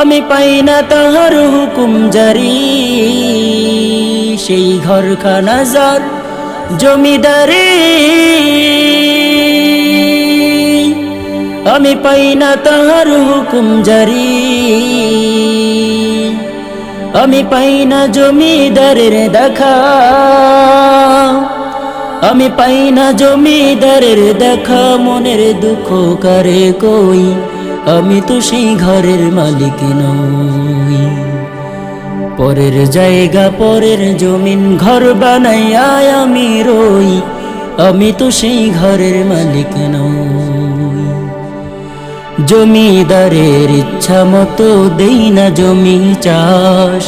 আমি পাই না তাহার হুকুম জারি। সেই ঘর খানাজার জমিদারি। আমি পাই না তাহার হুকুম জারি। আমি পাই না জমিদারের দেখা। আমি পাই না জমিদারের দেখা। মনের দুঃখ করে কই? আমি তো সেই ঘরের মালিক নই। পরের জায়গা, পরের জমিন, ঘর বানাইয়া আমি রই। আমি তো সেই ঘরের মালিক নই। জমিদারের ইচ্ছা মতো দেই না জমি চাষ।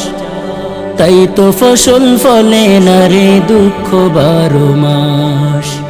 তাই তো ফসল ফলে না রে দুঃখ বারো মাস।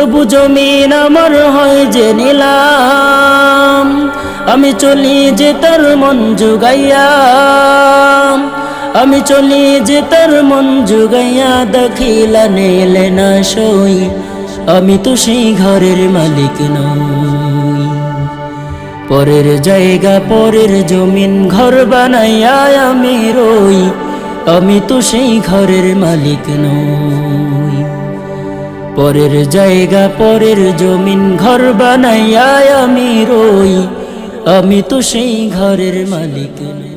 তবু জমিন আমার হয় যে নিলাম। আমি চলি যে তার মন জুগাইয়া। আমি চলি যে তার মন জুগাইয়া দখিলা নেলে না সই। আমি তো সেই ঘরের মালিক নই। পরের জায়গা, পরের জমিন, ঘর বানাইয়া আমি রই। আমি তো সেই ঘরের মালিক নই। পরের জায়গা পরের জমিন ঘর বানাইয়া আমি রই। আমি তো সেই ঘরের মালিক নই।